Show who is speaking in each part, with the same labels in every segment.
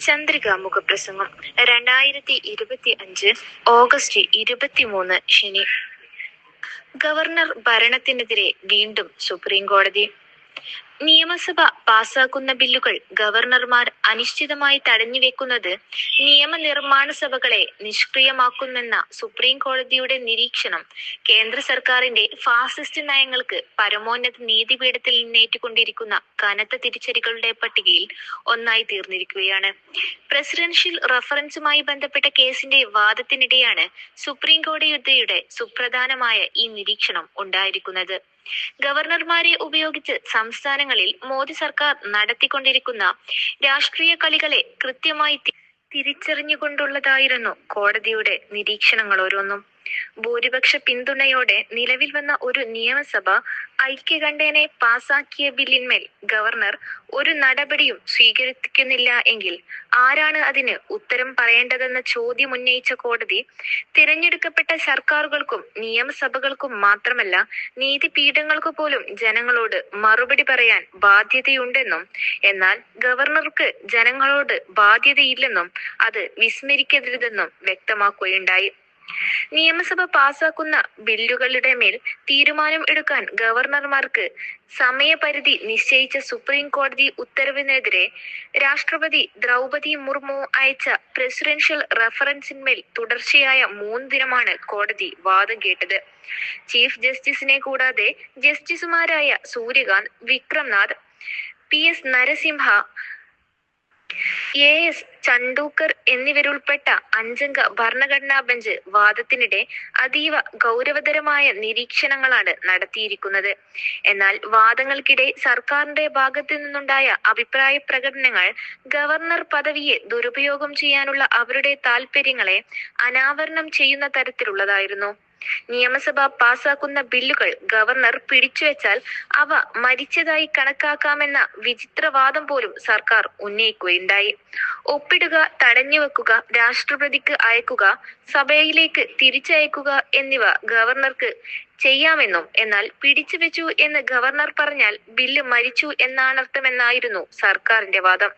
Speaker 1: ചന്ദ്രിക മുഖപ്രസംഗം. രണ്ടായിരത്തി ഇരുപത്തി അഞ്ച് ഓഗസ്റ്റ് ഇരുപത്തിമൂന്ന് ശനി. ഗവർണർ ഭരണത്തിനെതിരെ വീണ്ടും സുപ്രീം കോടതി. നിയമസഭ പാസാക്കുന്ന ബില്ലുകൾ ഗവർണർമാർ അനിശ്ചിതമായി തടഞ്ഞുവെക്കുന്നത് നിയമനിർമ്മാണ സഭകളെ നിഷ്ക്രിയമാക്കുമെന്ന സുപ്രീം കോടതിയുടെ നിരീക്ഷണം കേന്ദ്ര സർക്കാരിന്റെ ഫാസിസ്റ്റ് നയങ്ങൾക്ക് പരമോന്നത നീതിപീഠത്തിൽ നിന്നേറ്റുകൊണ്ടിരിക്കുന്ന കനത്ത തിരിച്ചടികളുടെ പട്ടികയിൽ ഒന്നായി തീർന്നിരിക്കുകയാണ്. പ്രസിഡൻഷ്യൽ റഫറൻസുമായി ബന്ധപ്പെട്ട കേസിന്റെ വാദത്തിനിടെയാണ് സുപ്രീം കോടതിയുടെ സുപ്രധാനമായ ഈ നിരീക്ഷണം ഉണ്ടായിരിക്കുന്നത്. ഗവർണർമാരെ ഉപയോഗിച്ച് സംസ്ഥാനങ്ങളിൽ മോദി സർക്കാർ നടത്തിക്കൊണ്ടിരിക്കുന്ന രാഷ്ട്രീയ കളികളെ കൃത്യമായി തിരിച്ചറിഞ്ഞുകൊണ്ടുള്ളതായിരുന്നു കോടതിയുടെ നിരീക്ഷണങ്ങൾ ഓരോന്നും. ഭൂരിപക്ഷ പിന്തുണയോടെ നിലവിൽ വന്ന ഒരു നിയമസഭ ഐക്യകണ്ഠേനെ പാസാക്കിയ ബില്ലിന്മേൽ ഗവർണർ ഒരു നടപടിയും സ്വീകരിക്കുന്നില്ല എങ്കിൽ ആരാണ് അതിന് ഉത്തരം പറയേണ്ടതെന്ന ചോദ്യം ഉന്നയിച്ച കോടതി തിരഞ്ഞെടുക്കപ്പെട്ട സർക്കാരുകൾക്കും നിയമസഭകൾക്കും മാത്രമല്ല നീതിപീഠങ്ങൾക്ക് പോലും ജനങ്ങളോട് മറുപടി പറയാൻ ബാധ്യതയുണ്ടെന്നും എന്നാൽ ഗവർണർക്ക് ജനങ്ങളോട് ബാധ്യതയില്ലെന്നും അത് വിസ്മരിക്കരുതെന്നും വ്യക്തമാക്കുകയുണ്ടായി. നിയമസഭ പാസാക്കുന്ന ബില്ലുകളുടെ മേൽ തീരുമാനം എടുക്കാൻ ഗവർണർമാർക്ക് സമയപരിധി നിശ്ചയിച്ച സുപ്രീം കോടതി ഉത്തരവിനെതിരെ രാഷ്ട്രപതി ദ്രൗപതി മുർമു അയച്ച പ്രസിഡൻഷ്യൽ റഫറൻസിന്മേൽ തുടർച്ചയായ മൂന്ന് ദിനമാണ് കോടതി വാദം കേട്ടത്. ചീഫ് ജസ്റ്റിസിനെ കൂടാതെ ജസ്റ്റിസുമാരായ Suryakant Vikramnath P S Narasimha A S Chandurkar എന്നിവരുൾപ്പെട്ട അഞ്ചംഗ ഭരണഘടനാ ബെഞ്ച് വാദത്തിനിടെ അതീവ ഗൗരവതരമായ നിരീക്ഷണങ്ങളാണ് നടത്തിയിരിക്കുന്നത്. എന്നാൽ വാദങ്ങൾക്കിടെ സർക്കാരിന്റെ ഭാഗത്തു നിന്നുണ്ടായ അഭിപ്രായ പ്രകടനങ്ങൾ ഗവർണർ പദവിയെ ദുരുപയോഗം ചെയ്യാനുള്ള അവരുടെ താൽപര്യങ്ങളെ അനാവരണം ചെയ്യുന്ന തരത്തിലുള്ളതായിരുന്നു. നിയമസഭ പാസാക്കുന്ന ബില്ലുകൾ ഗവർണർ പിടിച്ചുവെച്ചാൽ അവ മരിച്ചതായി കണക്കാക്കാമെന്ന വിചിത്രവാദം പോലും സർക്കാർ ഉന്നയിക്കുകയുണ്ടായി. ഒപ്പിടുക തടഞ്ഞുവെക്കുക രാഷ്ട്രപതിക്ക് അയക്കുക സഭയിലേക്ക് തിരിച്ചയക്കുക എന്നിവ ഗവർണർക്ക് ചെയ്യാമെന്നും എന്നാൽ പിടിച്ചുവെച്ചു എന്ന് ഗവർണർ പറഞ്ഞാൽ ബില്ല് മരിച്ചു എന്നാണർത്ഥമെന്നായിരുന്നു സർക്കാരിന്റെ വാദം.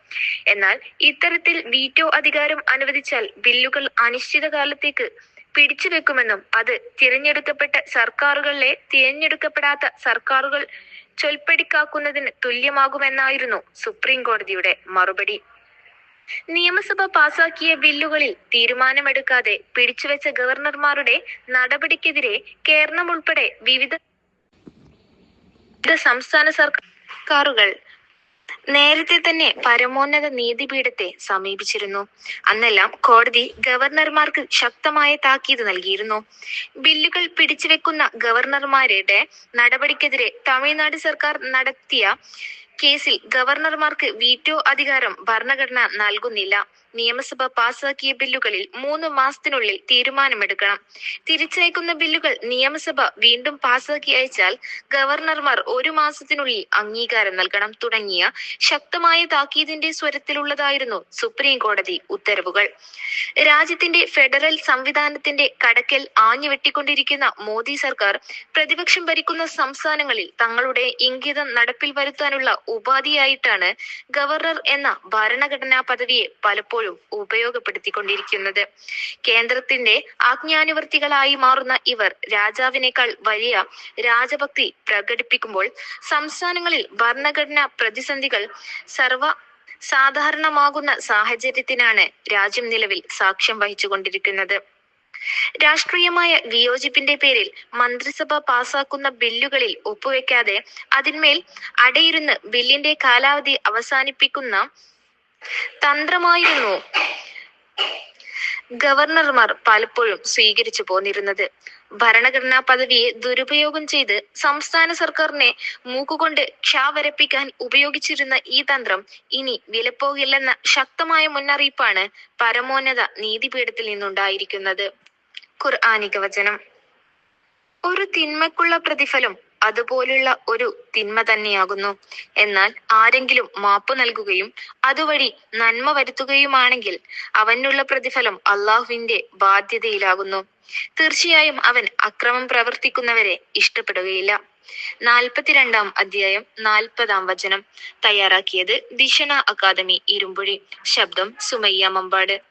Speaker 1: എന്നാൽ ഇത്തരത്തിൽ വീറ്റോ അധികാരം അനുവദിച്ചാൽ ബില്ലുകൾ അനിശ്ചിതകാലത്തേക്ക് പിടിച്ചുവെക്കുമെന്നും അത് തിരഞ്ഞെടുക്കപ്പെട്ട സർക്കാരുകളെ തിരഞ്ഞെടുക്കപ്പെടാത്ത സർക്കാരുകൾ ചൊൽപ്പടിക്കാക്കുന്നതിന് തുല്യമാകുമെന്നായിരുന്നു സുപ്രീം കോടതിയുടെ മറുപടി. നിയമസഭ പാസാക്കിയ ബില്ലുകളിൽ തീരുമാനമെടുക്കാതെ പിടിച്ചുവെച്ച ഗവർണർമാരുടെ നടപടിക്കെതിരെ കേരളം ഉൾപ്പെടെ വിവിധ സംസ്ഥാന സർക്കാരുകൾ നേരത്തെ തന്നെ പരമോന്നത നീതിപീഠത്തെ സമീപിച്ചിരുന്നു. അന്നെല്ലാം കോടതി ഗവർണർമാർക്ക് ശക്തമായ താക്കീത് നൽകിയിരുന്നു. ബില്ലുകൾ പിടിച്ചുവെക്കുന്ന ഗവർണർമാരുടെ നടപടിക്കെതിരെ തമിഴ്നാട് സർക്കാർ നടത്തിയ കേസിൽ ഗവർണർമാർക്ക് വീറ്റോ അധികാരം ഭരണഘടന നൽകുന്നില്ല. നിയമസഭ പാസാക്കിയ ബില്ലുകളിൽ മൂന്ന് മാസത്തിനുള്ളിൽ തീരുമാനമെടുക്കണം. തിരിച്ചയക്കുന്ന ബില്ലുകൾ നിയമസഭ വീണ്ടും പാസാക്കി അയച്ചാൽ ഗവർണർമാർ ഒരു മാസത്തിനുള്ളിൽ അംഗീകാരം നൽകണം തുടങ്ങിയ ശക്തമായ താക്കീതിന്റെ സ്വരത്തിലുള്ളതായിരുന്നു സുപ്രീം കോടതി ഉത്തരവുകൾ. രാജ്യത്തിന്റെ ഫെഡറൽ സംവിധാനത്തിന്റെ കടക്കൽ ആഞ്ഞു വെട്ടിക്കൊണ്ടിരിക്കുന്ന മോദി സർക്കാർ പ്രതിപക്ഷം ഭരിക്കുന്ന സംസ്ഥാനങ്ങളിൽ തങ്ങളുടെ ഇംഗിതം നടപ്പിൽ വരുത്താനുള്ള ഉപാധിയായിട്ടാണ് ഗവർണർ എന്ന ഭരണഘടനാ പദവിയെ പലപ്പോഴും ഉപയോഗപ്പെടുത്തിക്കൊണ്ടിരിക്കുന്നത്. കേന്ദ്രത്തിന്റെ ആജ്ഞാനുവർത്തികളായി മാറുന്ന ഇവർ രാജാവിനേക്കാൾ വലിയ രാജഭക്തി പ്രകടിപ്പിക്കുമ്പോൾ സംസ്ഥാനങ്ങളിൽ ഭരണഘടനാ പ്രതിസന്ധികൾ സർവ സാധാരണമാകുന്ന സാഹചര്യത്തിനാണ് രാജ്യം നിലവിൽ സാക്ഷ്യം വഹിച്ചുകൊണ്ടിരിക്കുന്നത്. രാഷ്ട്രീയമായ വിയോജിപ്പിന്റെ പേരിൽ മന്ത്രിസഭ പാസാക്കുന്ന ബില്ലുകളിൽ ഒപ്പുവെക്കാതെ അതിന്മേൽ അടയിരുന്ന് ബില്ലിന്റെ കാലാവധി അവസാനിപ്പിക്കുന്ന തന്ത്രമായിരുന്നു ഗവർണർമാർ പലപ്പോഴും സ്വീകരിച്ചു പോന്നിരുന്നത്. ഭരണഘടനാ പദവിയെ ദുരുപയോഗം ചെയ്ത് സംസ്ഥാന സർക്കാരിനെ മൂക്കുകൊണ്ട് ക്ഷാവരപ്പിക്കാൻ ഉപയോഗിച്ചിരുന്ന ഈ തന്ത്രം ഇനി വിലപ്പോകില്ലെന്ന ശക്തമായ മുന്നറിയിപ്പാണ് പരമോന്നത നീതിപീഠത്തിൽ നിന്നുണ്ടായിരിക്കുന്നത്. ഖുർആാനിക വചനം. ഒരു തിന്മക്കുള്ള പ്രതിഫലം അതുപോലുള്ള ഒരു തിന്മ തന്നെയാകുന്നു. എന്നാൽ ആരെങ്കിലും മാപ്പ് നൽകുകയും അതുവഴി നന്മ വരുത്തുകയുമാണെങ്കിൽ അവനുള്ള പ്രതിഫലം അള്ളാഹുവിന്റെ ബാധ്യതയിലാകുന്നു. തീർച്ചയായും അവൻ അക്രമം പ്രവർത്തിക്കുന്നവരെ ഇഷ്ടപ്പെടുകയില്ല. നാൽപ്പത്തിരണ്ടാം അധ്യായം നാൽപ്പതാം വചനം. തയ്യാറാക്കിയത് ദിഷണ അക്കാദമി ഇരുമ്പുഴി ശബ്ദം സുമയ്യ മമ്പാട്.